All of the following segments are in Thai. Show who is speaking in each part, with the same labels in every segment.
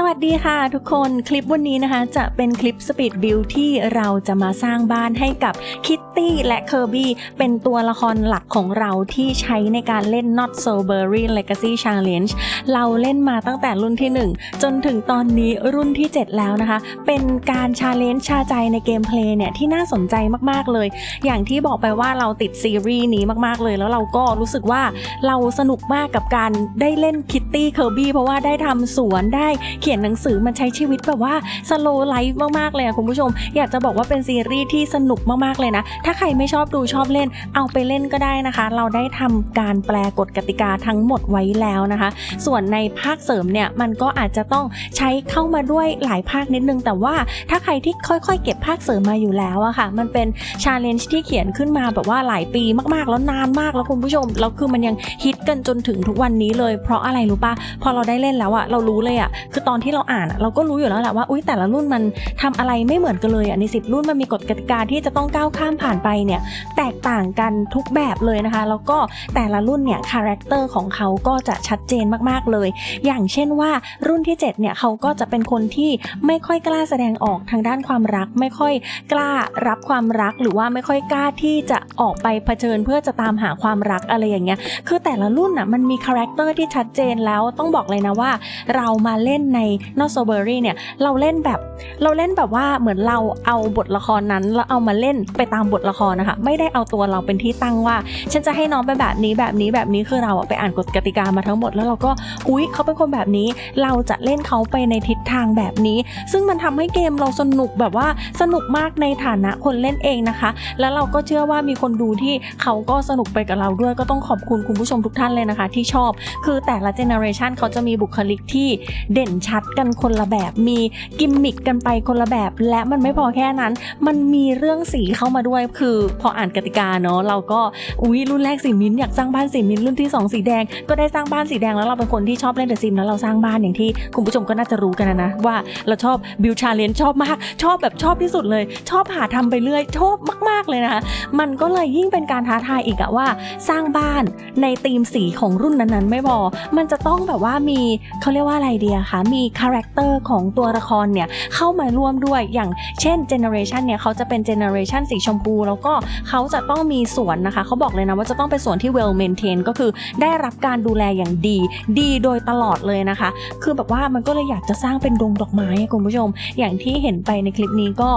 Speaker 1: สวัสดีค่ะทุกคนคลิปวันนี้นะคะ จะเป็นคลิปสปีดบิลที่เราจะมาสร้างบ้านให้กับคิต ตี้และเคอร์บี้เป็นตัวละครหลักของเราที่ใช้ในการเล่น Not So Berry Legacy Challenge เราเล่นมาตั้งแต่รุ่นที่ 1 จนถึงตอนนี้รุ่นที่ 7 แล้วนะคะ เป็นการชาเลนจ์ชาใจในเกมเพลย์เนี่ยที่น่าสนใจมากๆเลย อย่างที่บอกไปว่าเราติดซีรีส์นี้มากๆเลย แล้วเราก็รู้สึกว่าเราสนุกมากกับการได้เล่นคิตตี้เคอร์บี้เพราะว่าได้ทำสวนได้เขียนหนังสือมันใช้ชีวิตแบบว่าสโลไลฟ์มากๆเลยอะคุณผู้ชม อยากจะบอกว่าเป็นซีรีส์ที่สนุกมากๆเลยนะถ้าใครไม่ชอบดูชอบเล่น เอาไปเล่นก็ได้นะคะ เราได้ทำการแปลกฎกติกาทั้งหมดไว้แล้วนะคะ ส่วนในภาคเสริมเนี่ยมันก็อาจจะต้องใช้เข้ามาด้วยหลายภาคนิดนึง แต่ว่าถ้าใครที่ค่อยๆ เก็บภาคเสริมมาอยู่แล้วอะค่ะ มันเป็นชาเลนจ์ที่เขียนขึ้นมาแบบว่าหลายปีมากๆ แล้วนานมากแล้วคุณผู้ชมแล้วคือมันยังฮิตกันจนถึงทุกวันนี้เลย เพราะอะไรรู้ปะพอเราได้เล่นแล้วอะเรารู้เลยอะคือตอนที่เราอ่านเราก็รู้อยู่แล้วแหละว่าอุ้ยแต่ละรุ่นมันทำอะไรไม่เหมือนกันเลยอะในสิบรุ่นมันมีกฎกติกาที่จะต้องก้าวข้ามผ่านไปเนี่ยแตกต่างกันทุกแบบเลยนะคะ แล้วก็แต่ละรุ่นเนี่ยคาแรคเตอร์ของเขาก็จะชัดเจนมากๆเลย อย่างเช่นว่ารุ่นที่ 7 เนี่ยเขาก็จะเป็นคนที่ไม่ค่อยกล้าแสดงออกทางด้านความรัก ไม่ค่อยกล้ารับความรักหรือว่าไม่ค่อยกล้าที่จะออกไปเผชิญเพื่อจะตามหาความรักอะไรอย่างเงี้ยคือแต่ละรุ่นอะมันมีคาแรคเตอร์ที่ชัดเจนแล้วต้องบอกเลยนะว่า เรามาเล่นใน Not So Berry เนี่ยเราเล่นแบบเราเล่นแบบว่าเหมือนเราเอาบทละครนั้นแล้วเอามาเล่นไปตามบทละครนะคะ ไม่ได้เอาตัวเราเป็นที่ตั้งว่า ฉันจะให้น้องไปแบบนี้แบบนี้แบบนี้คือเราไปอ่านกฎกติกามาทั้งหมดแล้วเราก็อุ๊ยเขาเป็นคนแบบนี้ เราจะเล่นเขาไปในทิศทางแบบนี้ ซึ่งมันทำให้เกมเราสนุกแบบว่าสนุกมากในฐานะคนเล่นเองนะคะ แล้วเราก็เชื่อว่ามีคนดูที่เขาก็สนุกไปกับเราด้วยก็ต้องขอบคุณคุณผู้ชมทุกท่านเลยนะคะ ที่ชอบ คือแต่ละเจเนอเรชันเขาจะมีบุคลิกที่เด่นชัดกันคนละแบบ มีกิมมิคกันไปคนละแบบ และมันไม่พอแค่นั้น มันมีเรื่องสีเข้ามาด้วยคือพออ่านกติกาเนาะเราก็อุ้ยรุ่นแรกสีมิ้นอยากสร้างบ้านสีมิ้นรุ่นที่สองสีแดง ก็ได้สร้างบ้านสีแดงแล้วเราเป็นคนที่ชอบเล่นเดอะซิมแล้วเราสร้างบ้านอย่างที่คุณผู้ชมก็น่าจะรู้กันนะ ว่าเราชอบบิวชาเลนชอบมาก ชอบแบบชอบที่สุดเลย ชอบหาทำไปเรื่อยชอบมาก ๆเลยนะคะมันก็เลยยิ่งเป็นการท้าทายอีกอะว่า สร้างบ้านในธีมสีของรุ่นนั้นๆ ไม่พอมันจะต้องแบบว่ามีเขาเรียกว่าอะไรเดียคะมีคาแรคเตอร์ของตัวละครเนี่ยเข้ามาร่วมด้วยอย่างเช่นเจเนอเรชันเนี่ยเขาจะเป็นเจเนอเรชันสีชมพูแล้วก็เขาจะต้องมีสวนนะคะ เขาบอกเลยนะว่าจะต้องเป็นสวนที่ well maintained ก็คือได้รับการดูแลอย่างดี ดีโดยตลอดเลยนะคะ คือแบบว่ามันก็เลยอยากจะสร้างเป็นดงดอกไม้คุณผู้ชม อย่างที่เห็นไปในคลิปนี้ก็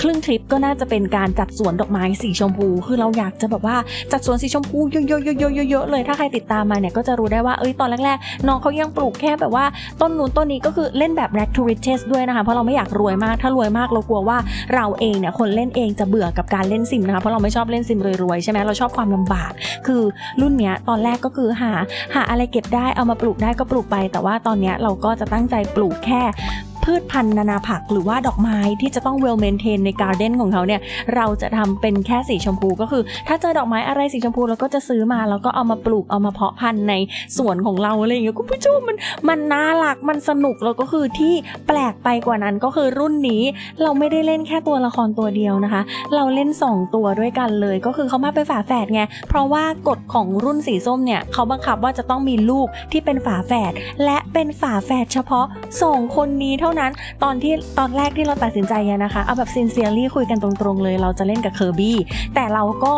Speaker 1: ครึ่งคลิปก็น่าจะเป็นการจัดสวนดอกไม้สีชมพู คือเราอยากจะแบบว่าจัดสวนสีชมพูเยอะๆๆๆๆๆเลย ถ้าใครติดตามมาเนี่ยก็จะรู้ได้ว่าเอ้ยตอนแรกๆน้องเขายังปลูกแค่แบบว่าต้นนู้นต้นนี้ก็คือเล่นแบบ r a c to riches ด้วยนะคะเพราะเราไม่อยากรวยมากถ้ารวยมากเรากลัวว่าเราเองเนี่ยคนเล่นเองจะเบื่อกับการเล่นซิมนะคะ เพราะเราไม่ชอบเล่นซิมรวยๆใช่ไหมเราชอบความลำบาก คือรุ่นเนี้ยตอนแรกก็คือหาหาอะไรเก็บได้เอามาปลูกได้ก็ปลูกไป แต่ว่าตอนเนี้ยเราก็จะตั้งใจปลูกแค่ พืชพันธุ์นานาผักหรือว่าดอกไม้ที่จะต้อง well maintain ในการ์เด้นของเขาเนี่ยเราจะทำเป็นแค่สีชมพูก็คือ ถ้าเจอดอกไม้อะไรสีชมพูเราก็จะซื้อมาแล้วก็เอามาปลูกเอามาเพาะพันธุ์ในสวนของเราอะไรอย่างเงี้ยคุณผู้ชมมันมันน่ารักมันสนุกแล้วก็คือที่แปลกไปกว่านั้นก็คือรุ่นนี้เราไม่ได้เล่นแค่ตัวละครตัวเดียวนะคะ เราเล่น 2 ตัวด้วยกันเลย ก็คือเขามาเป็นฝาแฝดไงเพราะว่ากฎของรุ่นสีส้มเนี่ยเขาบังคับว่าจะต้องมีลูกที่เป็นฝาแฝดและเป็นฝาแฝดเฉพาะสองคนนี้เท่านั้นตอนที่ตอนแรกที่เราตัดสินใจนะคะเอาแบบซินเซียรี่คุยกันตรงๆเลย เราจะเล่นกับเคอร์บี้แต่เราก็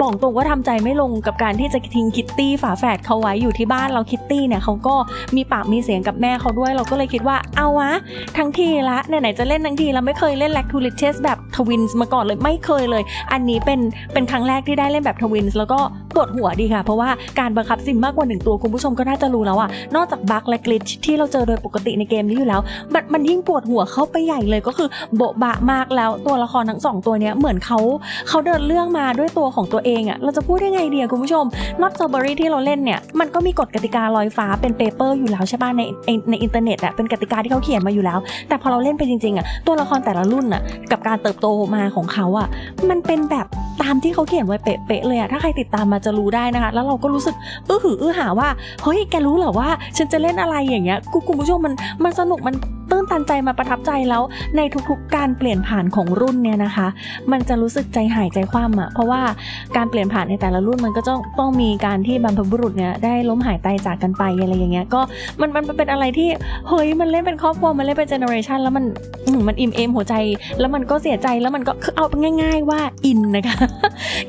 Speaker 1: บอกตรงว่าทำใจไม่ลงกับการที่จะทิ้งคิตตี้ฝาแฝดเขาไว้อยู่ที่บ้านเราคิตตี้เนี่ยเขาก็มีปากมีเสียงกับแม่เขาด้วย เราก็เลยคิดว่าเอาวะทั้งทีละไหนๆจะเล่นทั้งทีเราไม่เคยเล่นแลคทูลิเชสแบบทวินส์มาก่อนเลยไม่เคยเลย อันนี้เป็นเป็นครั้งแรกที่ได้เล่นแบบทวินส์แล้วก็ ปวดหัวดีค่ะ เพราะว่าการบังคับซิมมากกว่าหนึ่งตัวคุณผู้ชมก็น่าจะรู้แล้วอะนอกจากบั๊กและกลิชที่เราเจอโดยปกติในเกมนี้อยู่แล้วมันมันยิ่งปวดหัวเข้าไปใหญ่เลยก็คือโบะบะมากแล้วตัวละครทั้งสองตัวเนี้ยเหมือนเขาเขาเดินเรื่องมาด้วยตัวของตัวเองอะเราจะพูดได้ไงเดียคุณผู้ชม Not s o b e r y ที่เราเล่นเนี่ยมันก็มีกฎกติกาลอยฟ้าเป็นเปเปอร์อยู่แล้วใช่ป่ะในในในอินเทอร์เน็ตอะเป็นกติกาที่เขาเขียนมาอยู่แล้ว แต่พอเราเล่นไปจริงๆอะตัวละครแต่ละรุ่นอะกับการเติบโตมาของเขาอะมันเป็นแบบ ตามที่เขาเขียนไว้เป๊ะๆเลยอะถ้าใครติดตามมาจะรู้ได้นะคะ แล้วเราก็รู้สึกอื้อหืออื้อหาว่าเฮ้ยแกรู้เหรอว่า ฉันจะเล่นอะไรอย่างเงี้ยกูคุณผู้ชมมันมันสนุกมันตื้นตันใจมาประทับใจแล้วในทุกๆ การเปลี่ยนผ่านของรุ่นเนี่ยนะคะ มันจะรู้สึกใจหายใจคว่ำอะเพราะว่าการเปลี่ยนผ่านในแต่ละรุ่นมันก็ต้องต้องมีการที่บรรพบุรุษเนี่ยได้ล้มหายตายจากกันไปอะไรอย่างเงี้ยก็มันมันเป็นอะไรที่เฮ้ยมันเล่นเป็นครอบครัวมันเล่นเป็นเจเนอเรชันแล้วมันมมันอิ่มเอมหัวใจ แล้วมันก็เสียใจแล้วมันก็คือเอาง่าย ๆ ว่าอินนะคะ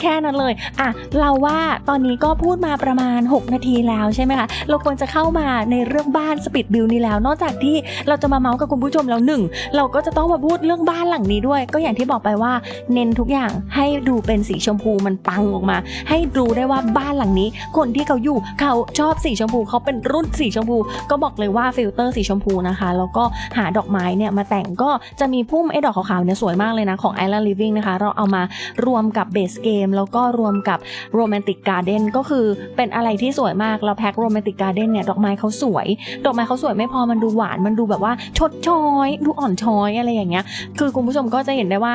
Speaker 1: แค่นั้นเลยอะเราว่าตอนนี้ก็พูดมาประมาณ 6 นาทีแล้วใช่ไหมคะ เราควรจะเข้ามาในเรื่องบ้านสปีดบิลนี้แล้ว นอกจากที่เราจะมาเมาส์กับคุณผู้ชมแล้วหนึ่ง เราก็จะต้องมาพูดเรื่องบ้านหลังนี้ด้วย ก็อย่างที่บอกไปว่า เน้นทุกอย่างให้ดูเป็นสีชมพูมันปังออกมา ให้ดูได้ว่าบ้านหลังนี้ คนที่เขาอยู่เขาชอบสีชมพูเขาเป็นรุ่นสีชมพู ก็บอกเลยว่าฟิลเตอร์สีชมพูนะคะแล้วก็หาดอกไม้เนี่ยมาแต่งก็จะมีพุ่มไอ้ดอกขาวๆเนี่ยสวยมากเลยนะของ Island Living นะคะ เราเอามารวมกับเบสเกมแล้วก็รวมกับโรแมนติกการ์เด้นก็คือเป็นอะไรที่สวยมากเราแพ็คโรแมนติกการ์เด้นเนี่ยดอกไม้เขาสวย ดอกไม้เขาสวยไม่พอมันดูหวานมันดูแบบว่าชดช้อย ดูอ่อนช้อยอะไรอย่างเงี้ย คือคุณผู้ชมก็จะเห็นได้ว่า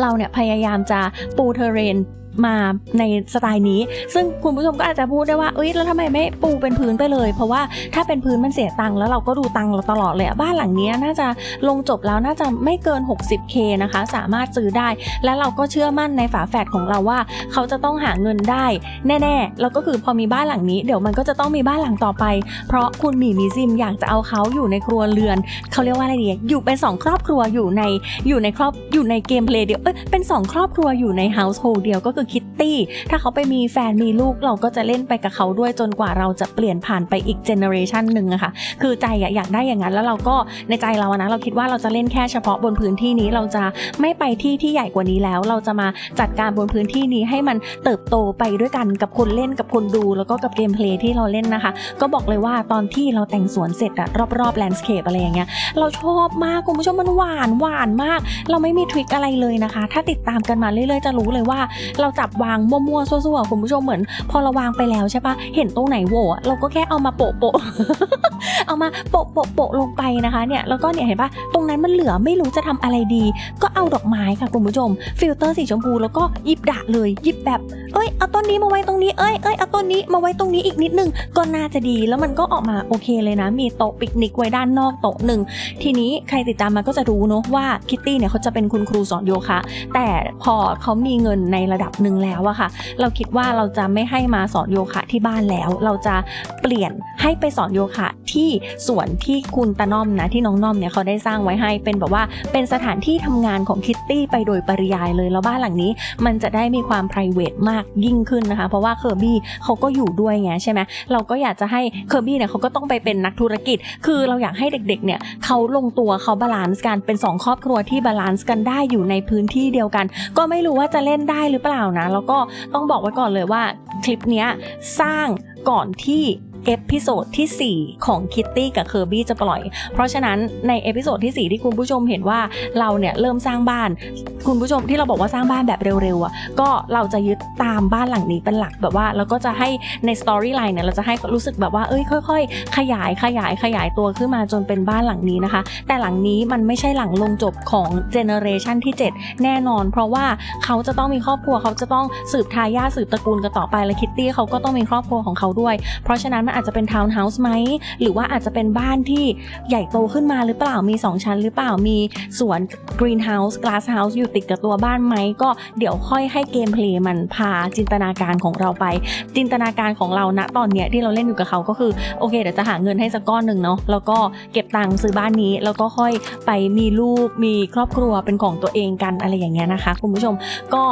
Speaker 1: เราเนี่ยพยายามจะปูเทเรน มาในสไตล์นี้ ซึ่งคุณผู้ชมก็อาจจะพูดได้ว่าเอ้ยแล้วทำไมไม่ปูเป็นพื้นไปเลย เพราะว่าถ้าเป็นพื้นมันเสียตังค์แล้วเราก็ดูตังค์เราตลอดเลยบ้านหลังนี้น่าจะลงจบแล้วน่าจะไม่เกิน 60k นะคะ สามารถซื้อได้ และเราก็เชื่อมั่นในฝาแฝดของเราว่า เขาจะต้องหาเงินได้ แน่ๆแล้วก็คือพอมีบ้านหลังนี้เดี๋ยวมันก็จะต้องมีบ้านหลังต่อไป เพราะคุณหมีมีซิมอยากจะเอาเขาอยู่ในครัวเรือน เขาเรียกว่าอะไรดีอยู่เป็นสองครอบครัวอยู่ในอยู่ในครอบอยู่ในเกมเพลย์เดียวเอ้ยเป็นสองครอบครัวอยู่ในเฮาส์โฮลเดียวก็คือคิตตี้ ถ้าเขาไปมีแฟนมีลูกเราก็จะเล่นไปกับเขาด้วยจนกว่าเราจะเปลี่ยนผ่านไปอีกเจเนอเรชันหนึ่งอะค่ะ คือใจอะอยากได้อย่างนั้นแล้วเราก็ในใจเราอะนะเราคิดว่าเราจะเล่นแค่เฉพาะบนพื้นที่นี้เราจะไม่ไปที่ที่ใหญ่กว่านี้แล้ว เราจะมาจัดการบนพื้นที่นี้ให้มันเติบโตไปด้วยกันกับคนเล่นกับคนดู แล้วก็กับเกมเพลย์ที่เราเล่นนะคะ ก็บอกเลยว่าตอนที่เราแต่งสวนเสร็จอะรอบๆแลนด์สเคปอะไรอย่างเงี้ยเราชอบมากคุณผู้ชมมันหวานหวานมาก เราไม่มีทริคอะไรเลยนะคะ ถ้าติดตามกันมาเรื่อยๆจะรู้เลยว่า เราจับวางมั่วๆซั่วๆคุณผู้ชมเหมือน พอเราวางไปแล้วใช่ปะเห็นตรงไหนโหวเราก็แค่เอามาโปะโปะเอามาโปะโปะโปะลงไปนะคะเนี่ยแล้วก็เนี่ยเห็นปะตรงนั้นมันเหลือไม่รู้จะทำอะไรดี ก็เอาดอกไม้ค่ะคุณผู้ชม ฟิลเตอร์สีชมพูแล้วก็หยิบดะเลยหยิบแบบเอ้ยเอาต้นนี้มาไว้ตรงนี้เอ้ยเอ้ยเอาต้นนี้มาไว้ตรงนี้อีกนิดนึงก็น่าจะดีแล้วมันก็ออกมาโอเคเลยนะ มีโต๊ะปิกนิกไว้ด้านนอกโต๊ะหนึ่งทีนี้ใครติดตามมาก็จะรู้เนอะว่าคิตตี้เนี่ยเขาจะเป็นคุณครูสอนโยคะแต่พอเขามีเงินในระดับหนึ่งแล้วอะค่ะ เราคิดว่าเราจะไม่ให้มาสอนโยคะที่บ้านแล้ว เราจะเปลี่ยนให้ไปสอนโยคะที่สวนที่คุณตาน่อมนะที่น้องน่อมเนี่ยเขาได้สร้างไว้ให้เป็นแบบว่าเป็นสถานที่ทำงานของคิตตี้ไปโดยปริยายเลยแล้วบ้านหลังนี้ มันจะได้มีความ p r i v a t มากยิ่งขึ้นนะคะ เพราะว่าเคอร์บี้เขาก็อยู่ด้วยไงใช่ไหมเราก็อยากจะให้เคอร์บี้เนี่ยเขาก็ต้องไปเป็นนักธุรกิจ คือเราอยากให้เด็กๆเนี่ยเขาลงตัวเขาบาลานซ์กันเป็นสองครอบครัวที่บาลานซ์กันได้อยู่ในพื้นที่เดียวกัน ก็ไม่รู้ว่าจะเล่นได้หรือเปล่านะ แล้วก็ต้องบอกไว้ก่อนเลยว่าคลิปนี้สร้างก่อนที่ เอพิโซดที่ 4 ของคิตตี้กับเคอร์บี้จะปล่อย เพราะฉะนั้นในเอพิโซดที่ 4 ที่คุณผู้ชมเห็นว่าเราเนี่ยเริ่มสร้างบ้าน คุณผู้ชมที่เราบอกว่าสร้างบ้านแบบเร็วๆอะก็เราจะยึดตามบ้านหลังนี้เป็นหลักแบบว่าแล้วก็จะให้ในสตอรี่ไลน์เนี่ยเราจะให้รู้สึกแบบว่าเอ้ยค่อยๆ ขยายขยายขยายตัวขึ้นมาจนเป็นบ้านหลังนี้นะคะ แต่หลังนี้มันไม่ใช่หลังลงจบของเจเนอเรชันที่ 7 แน่นอน เพราะว่าเขาจะต้องมีครอบครัวเขาจะต้องสืบทายาทสืบตระกูลกันต่อไปและคิตตี้เขาก็ต้องมีครอบครัวของเขาด้วย เพราะฉะนั้นมันอาจจะเป็นทาวน์เฮาส์ไหมหรือว่าอาจจะเป็นบ้านที่ใหญ่โตขึ้นมาหรือเปล่ามี 2 ชั้น หรือเปล่ามีสวนกรีนเฮาส์กลาสเฮาส์อยู่ติดกับตัวบ้านไหมก็เดี๋ยวค่อยให้เกมเพลย์มันพาจินตนาการของเราไป จินตนาการของเราณตอนเนี้ยที่เราเล่นอยู่กับเขาก็คือโอเคเดี๋ยวจะหาเงินให้สักก้อนหนึ่งเนาะแล้วก็เก็บตังค์ซื้อบ้านนี้ แล้วก็ค่อยไปมีลูกมีครอบครัวเป็นของตัวเองกันอะไรอย่างเงี้ยนะคะคุณผู้ชมก็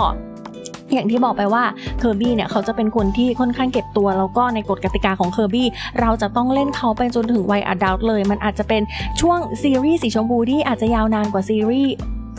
Speaker 1: อย่างที่บอกไปว่าเคอร์บี้เนี่ยเขาจะเป็นคนที่ค่อนข้างเก็บตัว แล้วก็ในกฎกติกาของเคอร์บี้เราจะต้องเล่นเขาไปจนถึงวัยอดัลต์เลย มันอาจจะเป็นช่วงซีรีส์สีชมพูที่อาจจะยาวนานกว่าซีรีส์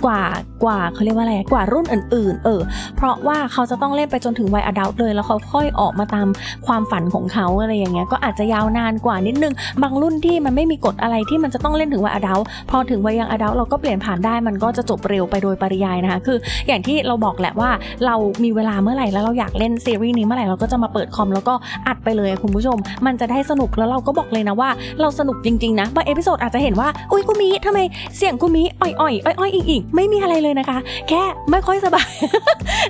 Speaker 1: กว่ากว่าเขาเรียกว่าอะไรกว่ารุ่นอื่น ๆ เออ เพราะว่าเขาจะต้องเล่นไปจนถึงวัยอดัลต์เลยแล้วเขาค่อยออกมาตามความฝันของเขาอะไรอย่างเงี้ยก็อาจจะยาวนานกว่านิดนึง บางรุ่นที่มันไม่มีกฎอะไรที่มันจะต้องเล่นถึงวัยอดัลต์พอถึงวัยยังอดัลต์เราก็เปลี่ยนผ่านได้มันก็จะจบเร็วไปโดยปริยายนะคะคือ อย่างที่เราบอกแหละว่าเรามีเวลาเมื่อไหร่แล้วเราอยากเล่นซีรีส์นี้เมื่อไหร่เราก็จะมาเปิดคอมแล้วก็อัดไปเลยคุณผู้ชม มันจะได้สนุกแล้วเราก็บอกเลยนะว่าเราสนุกจริงๆนะบางเอพิโซดอาจจะเห็นว่าอุ้ยกูมีทำไมเสียงกูมีอ่อยๆอ้อยๆอิงไม่มีอะไรเลยนะคะ แค่ไม่ค่อยสบาย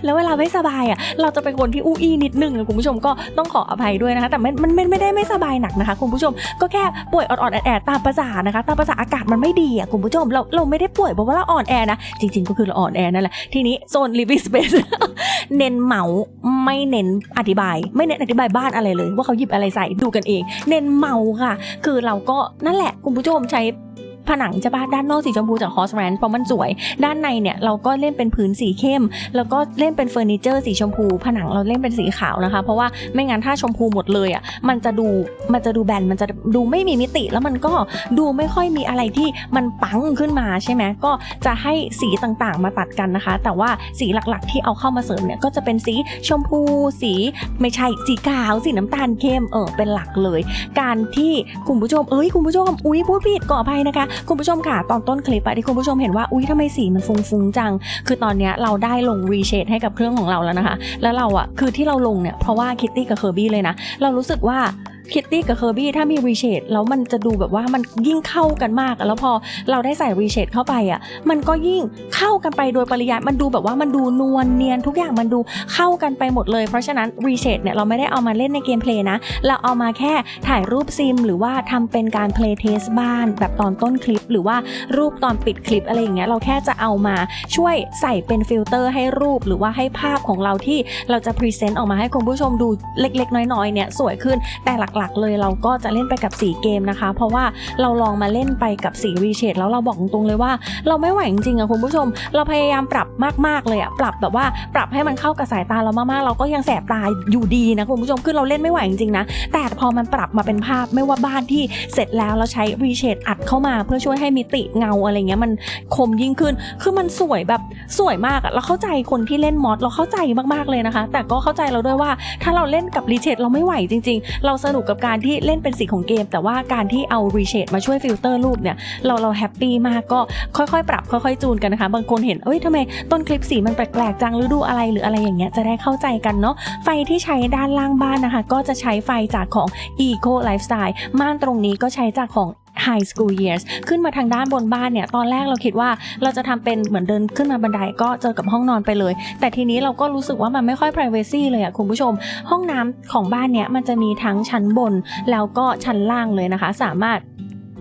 Speaker 1: แล้วเวลาไม่สบายอะเราจะเป็นคนที่อู้อี้นิดนึงคุณผู้ชมก็ต้องขออภัยด้วยนะคะ แต่มันมันมันไม่ได้ไม่สบายหนักนะคะคุณผู้ชมก็แค่ป่วยอ่อนๆแอดๆตามภาษานะคะตามภาษาอากาศมันไม่ดีอะคุณผู้ชมเราเราไม่ได้ป่วยเพราะว่าเราอ่อนแอนะ จริง ๆ ก็คือเราอ่อนแอนั่นแหละทีนี้โซน living space เน้นเหมาไม่เน้นอธิบาย ไม่เน้นอธิบายบ้านอะไรเลย ว่าเขาหยิบอะไรใส่ดูกันเอง เน้นเมาค่ะ คือเราก็นั่นแหละคุณผู้ชมใช้ ผนังใช่ปะด้านนอกสีชมพูจาก Horse Ranch เพราะมันสวย ด้านในเนี่ยเราก็เล่นเป็นพื้นสีเข้ม แล้วก็เล่นเป็นเฟอร์นิเจอร์สีชมพู ผนังเราเล่นเป็นสีขาวนะคะ เพราะว่าไม่งั้นถ้าชมพูหมดเลยอะมันจะดูมันจะดูแบนมันจะดูไม่มีมิติแล้วมันก็ดูไม่ค่อยมีอะไรที่มันปังขึ้นมาใช่ไหมก็จะให้สีต่างๆ มาตัดกันนะคะ แต่ว่าสีหลักๆ ที่เอาเข้ามาเสริมเนี่ยก็จะเป็นสีชมพูสีไม่ใช่สีขาวสีน้ำตาลเข้มเออเป็นหลักเลย การที่คุณผู้ชมเอ้ยคุณผู้ชมอุ้ยพูดผิดขออภัยนะคะคุณผู้ชมค่ะตอนต้นคลิปอะที่คุณผู้ชมเห็นว่าอุ้ยทำไมสีมันฟุ้งๆจัง คือตอนเนี้ยเราได้ลงรีเชดให้กับเครื่องของเราแล้วนะคะ แล้วเราอะคือที่เราลงเนี่ยเพราะว่าคิตตี้กับเคอร์บี้เลยนะ เรารู้สึกว่า คิตตี้กับเคอร์บี้ถ้ามีรีเชดแล้วมันจะดูแบบว่ามันยิ่งเข้ากันมาก แล้วพอเราได้ใส่รีเชดเข้าไปอะมันก็ยิ่งเข้ากันไปโดยปริยายมันดูแบบว่ามันดูนวลเนียนทุกอย่างมันดูเข้ากันไปหมดเลย เพราะฉะนั้นรีเชดเนี่ยเราไม่ได้เอามาเล่นในเกมเพลย์นะ เราเอามาแค่ถ่ายรูปซิม หรือว่าทำเป็นการเพลย์เทสบ้านแบบตอนต้นคลิป หรือว่ารูปตอนปิดคลิปอะไรอย่างเงี้ยเราแค่จะเอามาช่วยใส่เป็นฟิลเตอร์ให้รูปหรือว่าให้ภาพของเราที่เราจะพรีเซนต์ออกมาให้คุณผู้ชมดูเล็ก ๆ น้อยๆเนี่ยสวยขึ้นแต่หลักๆ เลยเราก็จะเล่นไปกับสีเกมนะคะ เพราะว่าเราลองมาเล่นไปกับสีรีเชดแล้วเราบอกตรงๆเลยว่า เราไม่ไหวจริงๆอะคุณผู้ชม เราพยายามปรับมากๆเลยอะปรับแบบว่าปรับให้มันเข้ากับสายตาเรามากๆ เราก็ยังแสบตาอยู่ดีนะคุณผู้ชมคือเราเล่นไม่ไหวจริงๆนะแต่พอมันปรับมาเป็นภาพไม่ว่าบ้านที่เสร็จแล้วเราใช้รีเชดอัดเข้ามาเพื่อช่วยให้มิติเงาอะไรเงี้ยมันคมยิ่งขึ้น คือมันสวยแบบสวยมากอะเราเข้าใจคนที่เล่นมอดเราเข้าใจมากๆเลยนะคะ แต่ก็เข้าใจเราด้วยว่า ถ้าเราเล่นกับรีเชดเราไม่ไหวจริง ๆ เราสนุกกับการที่เล่นเป็นสีของเกม แต่ว่าการที่เอารีเชดมาช่วยฟิลเตอร์รูปเนี่ยเราเราแฮปปี้มากก็ค่อยๆ ปรับค่อยๆจูนกันนะคะ บางคนเห็นเอ้ยทำไมต้นคลิปสีมันแปลกๆจังหรือดูอะไรหรืออะไรอย่างเงี้ยจะได้เข้าใจกันเนาะไฟที่ใช้ด้านล่างบ้านนะคะ ก็จะใช้ไฟจากของ Eco Lifestyle ม่านตรงนี้ก็ใช้จากของ High School Years ขึ้นมาทางด้านบนบ้านเนี่ย ตอนแรกเราคิดว่าเราจะทำเป็นเหมือนเดินขึ้นมาบันไดก็เจอกับห้องนอนไปเลย แต่ทีนี้เราก็รู้สึกว่ามันไม่ค่อย p r i เวซีเลยอะคุณผู้ชม ห้องน้ำของบ้านเนี่ยมันจะมีทั้งชั้นบนแล้วก็ชั้นล่างเลยนะคะ สามารถ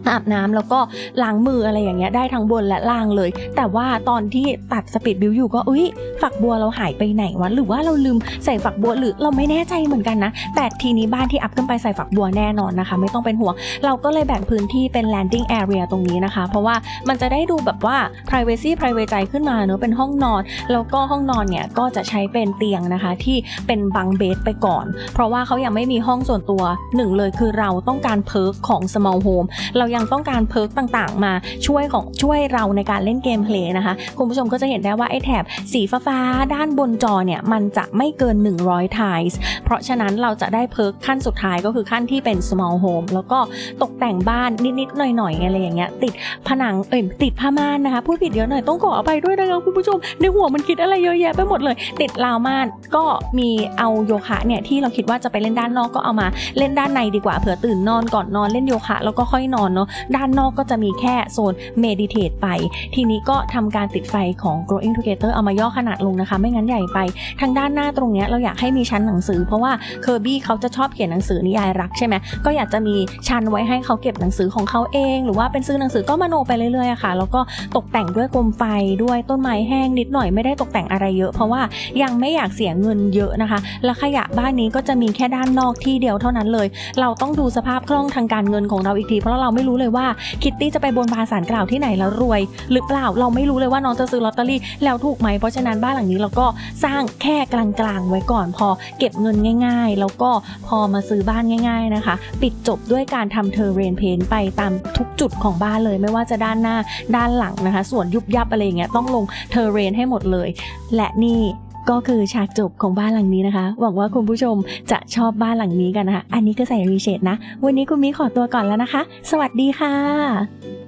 Speaker 1: อาบน้ำแล้วก็ล้างมืออะไรอย่างเงี้ยได้ทั้งบนและล่างเลย แต่ว่าตอนที่ตัดสปีดบิวอยู่ก็อุ้ยฝักบัวเราหายไปไหนวะหรือว่าเราลืมใส่ฝักบัวหรือเราไม่แน่ใจเหมือนกันนะ แต่ทีนี้บ้านที่อัพขึ้นไปใส่ฝักบัวแน่นอนนะคะ ไม่ต้องเป็นห่วง เราก็เลยแบ่งพื้นที่เป็น landing area ตรงนี้นะคะ เพราะว่ามันจะได้ดูแบบว่า privacy private ใจขึ้นมาเนอะเป็นห้องนอน แล้วก็ห้องนอนเนี่ยก็จะใช้เป็นเตียงนะคะที่เป็นบังเบดไปก่อน เพราะว่าเขายังไม่มีห้องส่วนตัวหนึ่งเลยคือเราต้องการเพิร์กของ small home เรายังต้องการเพิร์กต่างๆ มาช่วยของช่วยเราในการเล่นเกมเพลย์นะคะ คุณผู้ชมก็จะเห็นได้ว่าไอ้แถบสีฟ้าๆด้านบนจอเนี่ยมันจะไม่เกิน 100 t i l e เพราะฉะนั้นเราจะได้เพิร์กขั้นสุดท้ายก็คือขั้นที่เป็น small home แล้วก็ตกแต่งบ้านนิดๆหน่อยๆอะไรอย่างเงี้ยติดผนังเอ้ยติดผ้าม่านนะคะพูดผิดเยอะหน่อยต้องขออภัยด้วยนะคะคุณผู้ชม ในหัวมันคิดอะไรเยอะแยะไปหมดเลย ติดราวม่านก็มีเอาโยคะเนี่ยที่เราคิดว่าจะไปเล่นด้านนอกก็เอามาเล่นด้านในดีกว่าเผื่อตื่นนอนก่อนนอนเล่นโยคะแล้วก็ค่อยนอนเนาะด้านนอกก็จะมีแค่โซนเมดิเทตไป ทีนี้ก็ทำการติดไฟของ growing together เอามาย่อขนาดลงนะคะ ไม่งั้นใหญ่ไป ทางด้านหน้าตรงเนี้ยเราอยากให้มีชั้นหนังสือ เพราะว่าเคอร์บี้เขาจะชอบเขียนหนังสือนิยายรักใช่ไหมก็อยากจะมีชั้นไว้ให้เขาเก็บหนังสือของเขาเอง หรือว่าเป็นซื้อหนังสือก็มโนไปเรื่อยๆะค่ะ แล้วก็ตกแต่งด้วยโคมไฟด้วยต้นไม้แห้งนิดหน่อยไม่ได้ตกแต่งอะไรเยอะ เพราะว่ายังไม่อยากเสียเงินเยอะนะคะ และขยะบ้านนี้ก็จะมีแค่ด้านนอกที่เดียวเท่านั้นเลย เราต้องดูสภาพคล่องทางการเงินของเราอีกทีเพราะเราไม่รู้รู้เลยว่าคิตตี้จะไปบนบานสารกล่าวที่ไหนแล้วรวย หรือเปล่าเราไม่รู้เลยว่าน้องจะซื้อลอตเตอรี่แล้วถูกไหมเพราะฉะนั้นบ้านหลังนี้เราก็สร้างแค่กลางๆ ไว้ก่อนพอเก็บเงินง่าย ๆ แล้วก็พอมาซื้อบ้านง่าย ๆนะคะ ปิดจบด้วยการทำเทอร์เรนเพนไปตามทุกจุดของบ้านเลย ไม่ว่าจะด้านหน้าด้านหลังนะคะ ส่วนยุบยับอะไรอย่างเงี้ยต้องลงเทอร์เรนให้หมดเลย และนี่ ก็คือฉากจบของบ้านหลังนี้นะคะ หวังว่าคุณผู้ชมจะชอบบ้านหลังนี้กันนะคะ อันนี้ก็ใส่รีเชดนะ วันนี้คุณมีขอตัวก่อนแล้วนะคะ สวัสดีค่ะ